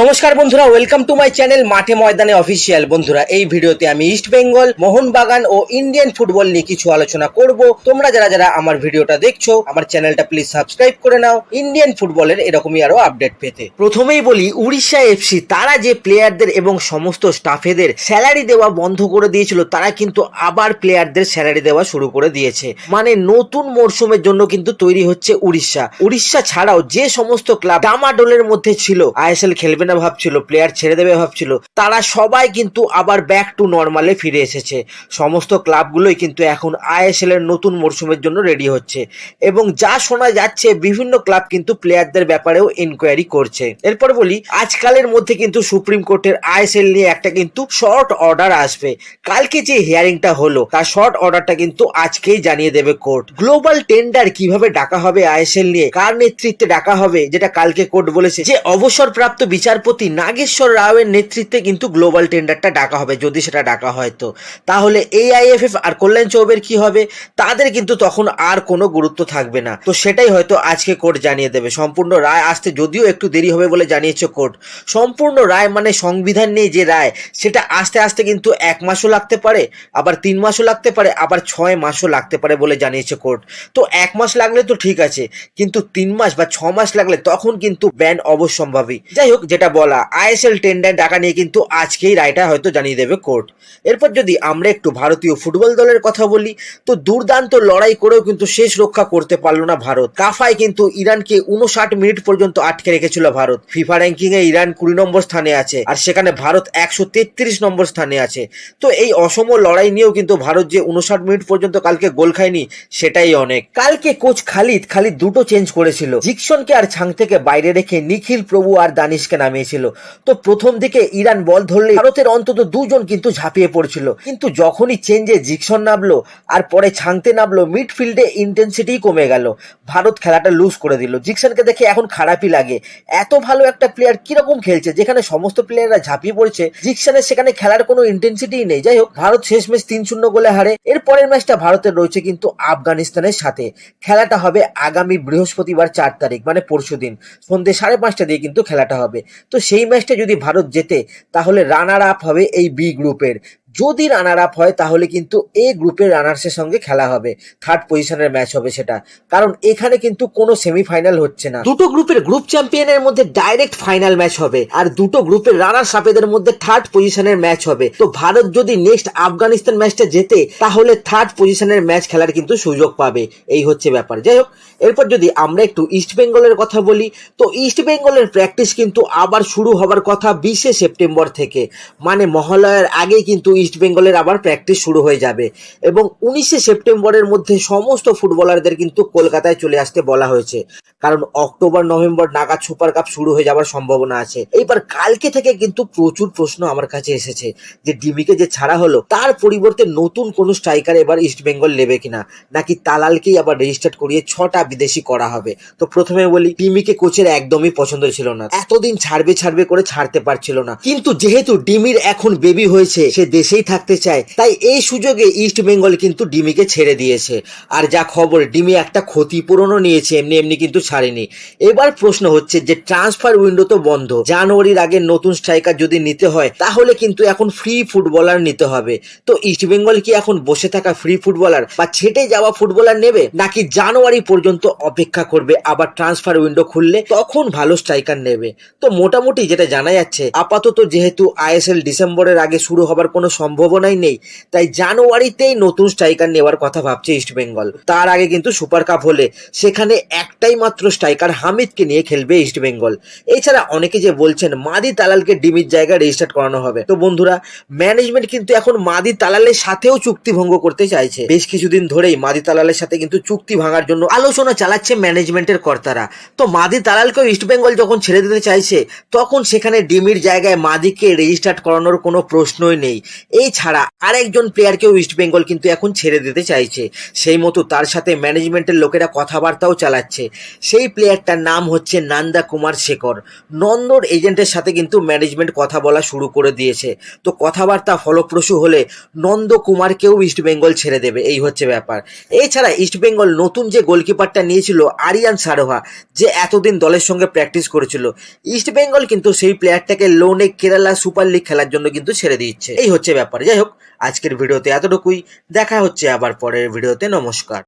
নমস্কার বন্ধুরা welcome to my channel মাঠে ময়দানে অফিসিয়াল বন্ধুরা, এই ভিডিওতে আমি ইস্ট বেঙ্গল মোহনবাগান ও ইন্ডিয়ান ফুটবল নিয়ে কিছু আলোচনা করব। তোমরা যারা যারা আমার ভিডিওটা দেখছ, আমার চ্যানেলটা প্লিজ সাবস্ক্রাইব করে নাও। ইন্ডিয়ান ফুটবলের এরকমই আরও আপডেট পেতে। প্রথমেই বলি, উড়িষ্যা এফসি তারা যে প্লেয়ারদের এবং সমস্ত স্টাফেদের স্যালারি দেওয়া বন্ধ করে দিয়েছিল, তারা কিন্তু আবার প্লেয়ারদের স্যালারি দেওয়া শুরু করে দিয়েছে। মানে নতুন মরশুমের জন্য কিন্তু তৈরি হচ্ছে উড়িষ্যা। উড়িষ্যা ছাড়াও যে সমস্ত ক্লাব ডামাডোলের মধ্যে ছিল, আইএসএল খেলবে না ভাবছিল প্লেয়ার ছেড়ে দেবে ভাবছিল, তারা সবাই কিন্তু আবার ব্যাক টু নর্মালে ফিরে এসেছে। সমস্ত ক্লাবগুলোই কিন্তু এখন আইএসএল এর নতুন মরশুমের জন্য রেডি হচ্ছে। এবং যা শোনা যাচ্ছে, বিভিন্ন ক্লাব কিন্তু প্লেয়ারদের ব্যাপারেও ইনকোয়ারি করছে। এরপর বলি, আজকালের মধ্যে কিন্তু সুপ্রিম কোর্টের আইএসএল নিয়ে একটা কিন্তু শর্ট অর্ডার আসবে। কালকে যে হিয়ারিংটা হলো, তার শর্ট অর্ডারটা কিন্তু আজকেই জানিয়ে দেবে কোর্ট। গ্লোবাল টেন্ডার কীভাবে ডাকা হবে আইএসএল নিয়ে, কার নেতৃত্বে ডাকা হবে, যেটা কালকে কোর্ট বলেছে, যে অবসরপ্রাপ্ত বিচারপতি নাগেশ্বর রাওয়ের নেতৃত্বে কিন্তু গ্লোবাল টেন্ডারটা ডাকা হবে, যদি সেটা ডাকা হয় তো। তাহলে এআইএফএফ আর কল্যাণ চৌবের কি হবে? তাদের কিন্তু তখন আর কোনো গুরুত্ব থাকবে না। তো সেটাই হয়তো আজকে কোর্ট জানিয়ে দেবে। সম্পূর্ণ রায় আসতে যদিও একটু দেরি হবে বলে জানিয়েছে কোর্ট। সম্পূর্ণ রায় মানে সংবিধান নিয়ে যে রায়, সেটা আস্তে আস্তে কিন্তু এক মাসও লাগতে পারে, আবার তিন মাসও লাগতে পারে, আবার ছয় মাসও লাগতে পারে বলে জানিয়েছে কোর্ট। তো এক মাস লাগলে তো ঠিক আছে, কিন্তু তিন মাস বা ছ মাস লাগলে তখন কিন্তু ব্যান অবশ্যম্ভাবী। যাই হোক যেটা বলা আইএসএল টেন্ডার ডাকা নিয়ে কিন্তু আজকেই রায়টা হয়তো জানিয়ে দেবে কোর্ট এরপর যদি আমরা একটু ভারতীয় ফুটবল দলের কথা বলি, তো দুর্দান্ত লড়াই করেও কিন্তু শেষ রক্ষা করতে পারল না ভারত। কাফায় কিন্তু ইরানকে উনষাট মিনিট পর্যন্ত আটকে রেখেছিল ভারত। ফিফা র্যাঙ্কিং এ ইরান কুড়ি নম্বর স্থানে আছে, আর সেখানে ভারত একশো তেত্রিশ নম্বর স্থানে আছে। তো এই অসম লড়াই নিয়েও কিন্তু ভারত যে উনষাট মিনিট পর্যন্ত কালকে গোল খায়নি, সেটাই অনেক। কালকে কোচ খালিদ খালিদ দুটো চেঞ্জ করেছিল। জিকসনকে আর ছাং থেকে বাইরে রেখে নিখিল প্রভু আর দানিশকে নামিয়েছিল। তো প্রথম দিকে ইরান বল ধরলে ভারতের অন্তত দুজন কিন্তু ঝাঁপিয়ে পড়ছিল। কিন্তু যখনই চেঞ্জে জিকসন নামলো আর পরে ছাংতে নামলো, মিডফিল্ডে ইন্টেন্সিটি কমে গেল। ভারত খেলাটা লুজ করে দিল। জিকসনকে দেখে এখন খারাপই লাগে। এত ভালো একটা প্লেয়ার কীরকম খেলছে যেখানে সমস্ত প্লেয়াররা ঝাঁপিয়ে পড়ছে, জিকসনের সেখানে খেলার কোনো ইন্টেন্সিটি নেই। যাই হোক, ভারত শেষ ম্যাচ তিন শূন্য গোলে হারে। এর পরের ম্যাচটা ভারতের রয়েছে কিন্তু আফগানিস্তানের সাথে। খেলাটা হবে আগামী বৃহস্পতিবার চার তারিখ মানে পরশু দিন সন্ধ্যে সাড়ে পাঁচটা দিয়ে কিন্তু খেলাটা হবে। তো সেই ম্যাচটা যদি ভারত জেতে তাহলে রানার আপ হবে এই বি গ্রুপের যদি রানার আপ হয়, তাহলে কিন্তু এ গ্রুপের রানার্সের সঙ্গে খেলা হবে। থার্ড পজিশনের ম্যাচ হবে সেটা। কারণ এখানে কিন্তু কোনো সেমিফাইনাল হচ্ছে না। দুটো গ্রুপের গ্রুপ চ্যাম্পিয়নের মধ্যে ডাইরেক্ট ফাইনাল ম্যাচ হবে, আর দুটো গ্রুপের রানার সাপেদের মধ্যে থার্ড পজিশনের ম্যাচ হবে। তো ভারত যদি নেক্সট আফগানিস্তান ম্যাচটা জেতে, তাহলে থার্ড পজিশনের ম্যাচ খেলার কিন্তু সুযোগ পাবে। এই হচ্ছে ব্যাপার। যাই হোক, এরপর যদি আমরা একটু ইস্ট বেঙ্গলের কথা বলি, তো ইস্ট বেঙ্গলের প্র্যাকটিস কিন্তু আবার শুরু হবার কথা বিশে সেপ্টেম্বর থেকে। মানে মহালয়ার আগেই কিন্তু ইস্ট বেঙ্গলের আবার প্র্যাকটিস শুরু হয়ে যাবে। এবং উনিশে সেপ্টেম্বরের মধ্যে সমস্ত ফুটবলারদের কিন্তু কলকাতায় চলে আসতে বলা হয়েছে। কারণ অক্টোবর নভেম্বর নাগাদ সুপার কাপ শুরু হয়ে যাওয়ার সম্ভাবনা আছে। এইবার কালকে থেকে কিন্তু প্রচুর প্রশ্ন আমার কাছে এসেছে যে ডিমিকে যে ছাড়া হলো, তার পরিবর্তে নতুন কোন স্ট্রাইকার এবার ইস্ট বেঙ্গল নেবে কিনা? নাকি তালালকেই আবার রেজিস্টার্ড করিয়ে ছটা বিদেশি করা হবে? তো প্রথমে বলি, ডিমিকে কোচের একদমই পছন্দ ছিল না। এতদিন ছাড়বে ছাড়বে করে ছাড়তে পারছিল না। কিন্তু যেহেতু ডিমির এখন বেবি হয়েছে, সে দেশেই থাকতে চায়। তাই এই সুযোগে ইস্ট বেঙ্গল কিন্তু ডিমিকে ছেড়ে দিয়েছে। আর যা খবর, ডিমি একটা ক্ষতিপূরণও নিয়েছে, এমনি এমনি কিন্তু ছাড়েনি। এবার প্রশ্ন হচ্ছে যে ট্রান্সফার উইন্ডো তো বন্ধ। জানুয়ারির আগে নতুন স্ট্রাইকার যদি নিতে হয়, তাহলে কিন্তু এখন ফ্রি ফুটবলার নিতে হবে। তো ইস্ট বেঙ্গল কি এখন বসে থাকা ফ্রি ফুটবলার বা ছেটে যাওয়া ফুটবলার নেবে? নাকি জানুয়ারি পর্যন্ত অপেক্ষা করবে, আবার ট্রান্সফার উইন্ডো খুললে তখন ভালো স্ট্রাইকার নেবে? তো মোটামুটি যেটা জানা যাচ্ছে, আপাতত যেহেতু আইএসএল ডিসেম্বরের আগে শুরু হবার কোনো সম্ভাবনাই নেই। তাই জানুয়ারিতেই নতুন স্ট্রাইকার নেওয়ার কথা ভাবছে ইস্ট বেঙ্গল। তার আগে কিন্তু সুপার কাপ হলে সেখানে একটাই মাত্র স্ট্রাইকার হামিদকে নিয়ে খেলবে ইস্ট বেঙ্গল। এছাড়া অনেকে যে বলছেন, মাদি তালালকে ডিমির জায়গায় রেজিস্টার্ড করানো হবে। তো বন্ধুরা, ম্যানেজমেন্ট কিন্তু এখন মাদি তালালের সাথেও চুক্তি ভঙ্গ করতে চাইছে। বেশ কিছুদিন ধরেই মাদি তালালের সাথে কিন্তু চুক্তি ভাঙার জন্য আলোচনা চালাচ্ছে ম্যানেজমেন্টের কর্তারা। তো মাদি তালালকেও ইস্ট বেঙ্গল যখন ছেড়ে দিতে চাইছে, তখন সেখানে ডিমির জায়গায় মাদিকে রেজিস্টার্ড করানোর কোনো প্রশ্নই নেই। এই ছাড়া আরেকজন প্লেয়ারকেও ইস্ট বেঙ্গল কিন্তু এখন ছেড়ে দিতে চাইছে। সেই মতো তার সাথে ম্যানেজমেন্টের লোকেরা কথাবার্তাও চালাচ্ছে। সেই প্লেয়ারটার নাম হচ্ছে নান্দা কুমার শেখর। নন্দর এজেন্টের সাথে কিন্তু ম্যানেজমেন্ট কথা বলা শুরু করে দিয়েছে। তো কথাবার্তা ফলপ্রসূ হলে নন্দ কুমারকেও ইস্ট বেঙ্গল ছেড়ে দেবে। এই হচ্ছে ব্যাপার। এছাড়া ইস্ট বেঙ্গল নতুন যে গোলকিপারটা নিয়েছিল আরিয়ান সারোহা, যে এতদিন দলের সঙ্গে প্র্যাকটিস করেছিল ইস্ট বেঙ্গল কিন্তু সেই প্লেয়ারটাকে লোনে কেরালা সুপার লিগ খেলার জন্য কিন্তু ছেড়ে দিচ্ছে। এই হচ্ছে ব্যাপার। যাই হোক আজকের ভিডিওতে এতটুকুই। দেখা হচ্ছে আবার পরের ভিডিওতে। নমস্কার।